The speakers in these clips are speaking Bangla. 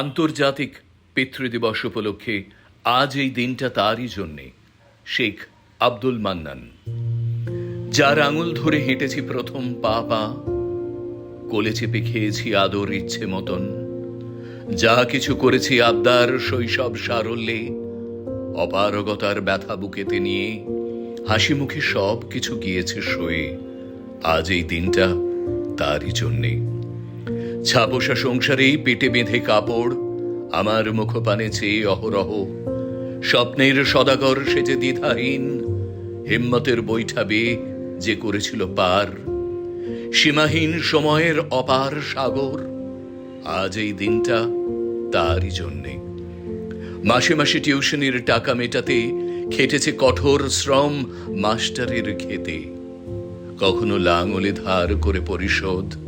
আন্তর্জাতিক পিতৃদিবস উপলক্ষে আজ এই দিনটা তারই জন্যে, শেখ আব্দুল মান্নান। যার আঙুল ধরে হেঁটেছি প্রথম পা পা কোলে চেপে খেয়েছি আদর ইচ্ছে মতন। যা কিছু করেছি আবদার, শৈশব সারল্যে, অপারগতার ব্যথা বুকেতে নিয়ে হাসি মুখে সব কিছু গিয়েছে সয়ে, আজ এই দিনটা তারই জন্যে। ছাপোষা সংসারেই পেটে বেঁধে কাপড়, আমার মুখপানে চেয়ে অহরহ। স্বপ্নের সদাগর সেজে দ্বিধাহীন, হিম্মতের বৈঠাবে যে করেছিল পার। সীমাহীন সময়ের অপার সাগর, আজ এই দিনটা তারই জন্যে। মাসে মাসে টিউশনির টাকা মেটাতে খেটেছে কঠোর শ্রম মাস্টারের খেতে। কখনো লাঙলে ধার করে পরিশোধ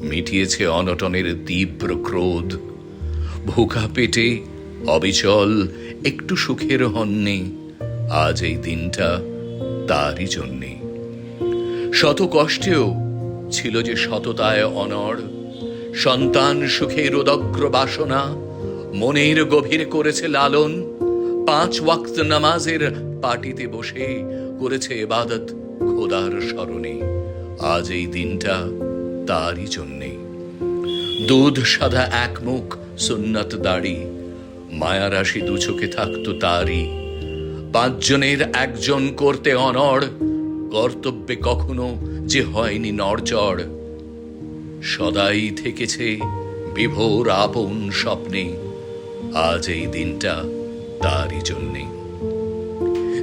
মিটিয়েছে অনটনের তীব্র ক্রোধ। ভুখা পেটে অবিচল, একটু সুখের হন্যে, আজ এই দিনটা তারই জন্যে। শত কষ্টেও ছিল যে শততায় অনড়, সন্তান সুখের উদগ্র বাসনা, মনের গভীরে করেছে লালন, পাঁচ ওয়াক্ত নামাজের পাটিতে বসে করেছে এবাদত খোদার স্মরণে। আজ এই দিনটা তারই জন্যে দুধ সাদা এক মুখ, সুন্নত দাড়ি। মায়া রাশি দু চোখে থাকতো তারই। পাঁচজনের একজন করতে অনড়, কর্তব্যে কখনো যে হয়নি নড়চড়। সদাই থেকেছে বিভোর আপন স্বপ্নে, আজ এই দিনটা তারই জন্যে।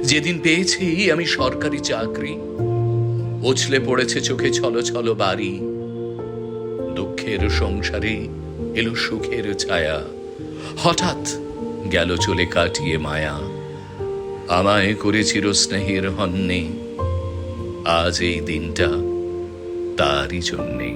যেদিন পেয়েছি আমি সরকারি চাকরি, উছলে পড়েছে চোখে ছলো ছলো বাড়ি। দুঃখের সংসারে এলো সুখের ছায়া। হঠাৎ গেল চলে কাটিয়ে মায়া। আমায় করেছিল স্নেহের হন্যে। আজ এই দিনটা তারই জন্যে।